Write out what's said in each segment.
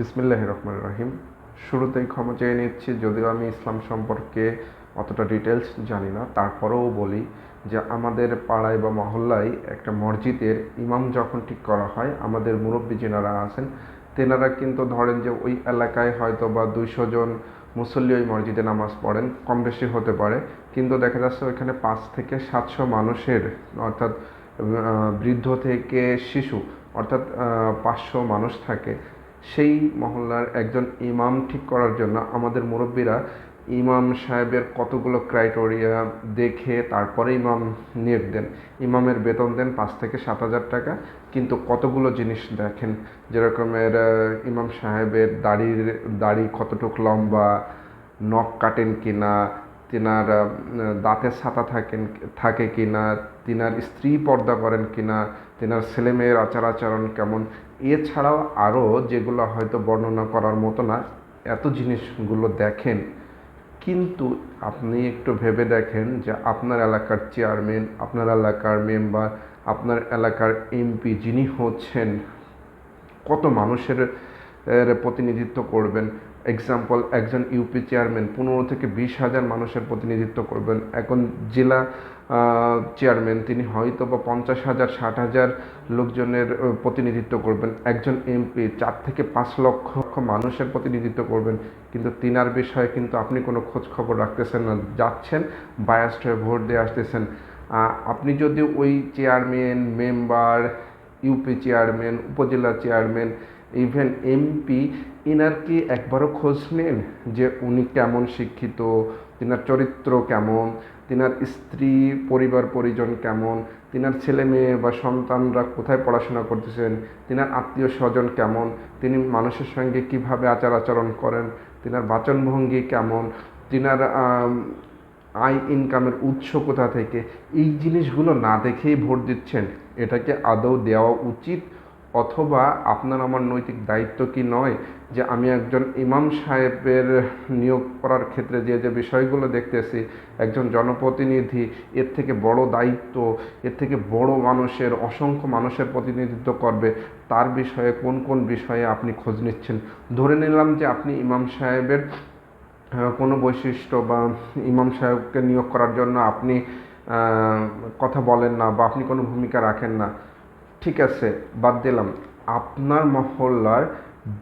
বিসমিল্লাহ রহমান রহিম। শুরুতেই ক্ষমা চেয়ে নিচ্ছি, যদিও আমি ইসলাম সম্পর্কে অতটা ডিটেলস জানি না। তারপরেও বলি যে, আমাদের পাড়ায় বা মহল্লায় একটা মসজিদের ইমাম যখন ঠিক করা হয়, আমাদের মুরব্বী যেনারা আছেন, তেনারা কিন্তু ধরেন যে ওই এলাকায় হয়তো বা দুইশো জন মুসল্লি ওই মসজিদে নামাজ পড়েন, কম বেশি হতে পারে। কিন্তু দেখা যাচ্ছে ওইখানে পাঁচ থেকে সাতশো মানুষের, অর্থাৎ বৃদ্ধ থেকে শিশু, অর্থাৎ পাঁচশো মানুষ থাকে। সেই মহল্লার একজন ইমাম ঠিক করার জন্য আমাদের মুরব্বীরা ইমাম সাহেবের কতগুলো ক্রাইটেরিয়া দেখে তারপরে ইমাম নিয়োগ দেন। ইমামের বেতন দেন পাঁচ থেকে সাত হাজার টাকা, কিন্তু কতগুলো জিনিস দেখেন? যেরকমের ইমাম সাহেবের দাড়ির, দাড়ি কতটুকু লম্বা, নখ কাটেন কিনা তিনার দাঁতের ছাতা থাকেন থাকে কি না তিনার স্ত্রী পর্দা করেন কি না তিনার ছেলেমেয়ের আচার আচরণ কেমন? এছাড়াও আরও যেগুলো হয়তো বর্ণনা করার মতো না, এত জিনিসগুলো দেখেন। কিন্তু আপনি একটু ভেবে দেখেন যে আপনার এলাকার চেয়ারম্যান, আপনার এলাকার মেম্বার, আপনার এলাকার এমপি যিনি হচ্ছেন, কত মানুষের প্রতিনিধিত্ব করবেন। এক্সাম্পল একজন ইউপি চেয়ারম্যান পনেরো থেকে বিশ হাজার মানুষের প্রতিনিধিত্ব করবেন। এখন জেলা চেয়ারম্যান তিনি হয়তো বা পঞ্চাশ হাজার, ষাট হাজার লোকজনের প্রতিনিধিত্ব করবেন। একজন এমপি চার থেকে পাঁচ লক্ষ মানুষের প্রতিনিধিত্ব করবেন। কিন্তু তিনার বিষয়ে কিন্তু আপনি কোনো খোঁজ খবর রাখতেছেন না। যাচ্ছেন বায়াস্ট হয়ে ভোট দিয়ে আসতেছেন। আপনি যদি ওই chairman member UP chairman upazila chairman even MP inner কি একবারও খোঁজ নেন যে উনি কেমন শিক্ষিত, তিনার চরিত্র কেমন, তিনার স্ত্রী, পরিবার, পরিজন কেমন, তিনার ছেলে মেয়ে বা সন্তানরা কোথায় পড়াশোনা করতেছেন, তিনার আত্মীয় স্বজন কেমন, তিনি মানুষের সঙ্গে কীভাবে আচার আচরণ করেন, তিনার বাচনভঙ্গি কেমন, তিনার আয় ইনকামের উৎস কোথা থেকে, এই জিনিসগুলো না দেখেই ভোট দিচ্ছেন, এটাকে আদৌ দেওয়া উচিত অথবা আপনার আমার নৈতিক দায়িত্ব কি নয় যে আমি একজন ইমাম সাহেবের নিয়োগ করার ক্ষেত্রে যে যে বিষয়গুলো দেখতেছি, একজন জনপ্রতিনিধি, এর থেকে বড় দায়িত্ব, এর থেকে বড় মানুষের, অসংখ্য মানুষের প্রতিনিধিত্ব করবে, তার বিষয়ে কোন কোন বিষয়ে আপনি খোঁজ নিচ্ছেন? ধরে নিলাম যে আপনি ইমাম সাহেবের কোনো বৈশিষ্ট্য বা ইমাম সাহেবকে নিয়োগ করার জন্য আপনি কথা বলেন না বা আপনি কোনো ভূমিকা রাখেন না। ঠিক আছে, বাদ দিলাম। আপনার মহল্লার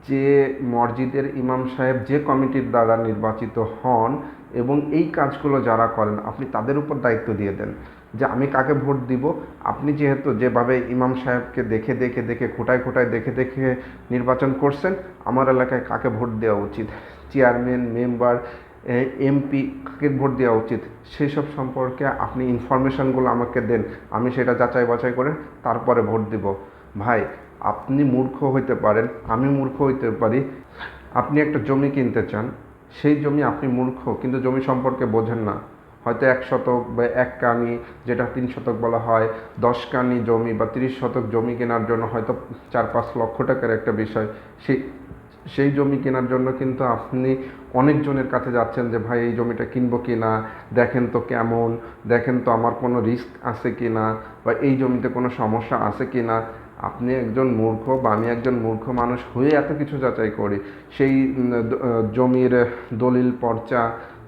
যে মসজিদের ইমাম সাহেব, যে কমিটির দ্বারা নির্বাচিত হন এবং এই কাজগুলো যারা করেন, আপনি তাদের উপর দায়িত্ব দিয়ে দেন যে আমি কাকে ভোট দিব। আপনি যেহেতু যেভাবে ইমাম সাহেবকে দেখে দেখে দেখে, খোটায় খোটায় দেখে দেখে নির্বাচন করছেন, আমার এলাকায় কাকে ভোট দেওয়া উচিত? চেয়ারম্যান, মেম্বার এমপি কাকে ভোট দেওয়া উচিত? সেই সব সম্পর্কে আপনি ইনফরমেশনগুলো আমাকে দেন। আমি সেটা যাচাই বাছাই করে তারপরে ভোট দিব। ভাই, আপনি মূর্খ হইতে পারেন, আমি মূর্খ হইতে পারি। আপনি একটা জমি কিনতে চান, সেই জমি আপনি মূর্খ, কিন্তু জমি সম্পর্কে বোঝেন না। হয়তো এক শতক বা এক কানি, যেটা তিন শতক বলা হয়, দশ কানি জমি বা তিরিশ শতক জমি কেনার জন্য হয়তো চার পাঁচ লক্ষ টাকার একটা বিষয়। সেই সেই জমি কেনার জন্য কিন্তু আপনি অনেকজনের কাছে যাচ্ছেন যে, ভাই, এই জমিটা কিনবো কি না দেখেন তো কেমন? দেখেন তো আমার কোনো রিস্ক আছে কি না বা এই জমিতে কোনো সমস্যা আছে কি না আপনি একজন মূর্খ বা আমি একজন মূর্খ মানুষ হয়ে এত কিছু যাচাই করি। সেই জমির দলিল, পর্চা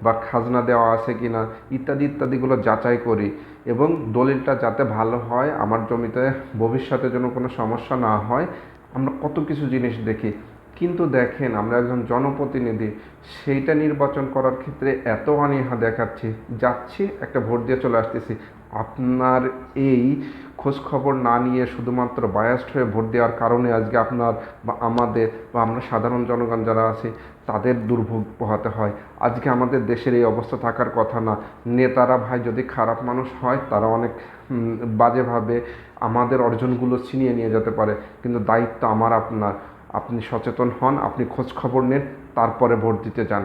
বা খাজনা দেওয়া আছে কি না ইত্যাদি, ইত্যাদিগুলো যাচাই করি। এবং দলিলটা যাতে ভালো হয়, আমার জমিতে ভবিষ্যতে যেন কোনো সমস্যা না হয়, আমরা কত কিছু জিনিস দেখি। কিন্তু দেখেন, আমরা একজন জনপ্রতিনিধি, সেইটা নির্বাচন করার ক্ষেত্রে এত অনীহা দেখাচ্ছি, যাচ্ছি, একটা ভোট দিয়ে চলে আসতেছি। আপনার এই খোঁজ খবর না নিয়ে শুধুমাত্র বায়াস্ট হয়ে ভোট দেওয়ার কারণে আজকে আপনার বা আমাদের বা আমরা সাধারণ জনগণ যারা আছি, তাদের দুর্ভোগ পোহাতে হয়। আজকে আমাদের দেশের এই অবস্থা থাকার কথা না। নেতারা ভাই, যদি খারাপ মানুষ হয়, তারা অনেক বাজেভাবে আমাদের অর্জনগুলো ছিনিয়ে নিয়ে যেতে পারে। কিন্তু দায়িত্ব আমার, আপনার। আপনি সচেতন হন আপনি খোঁজ খবর নেন তারপরে ভোট দিতে যান।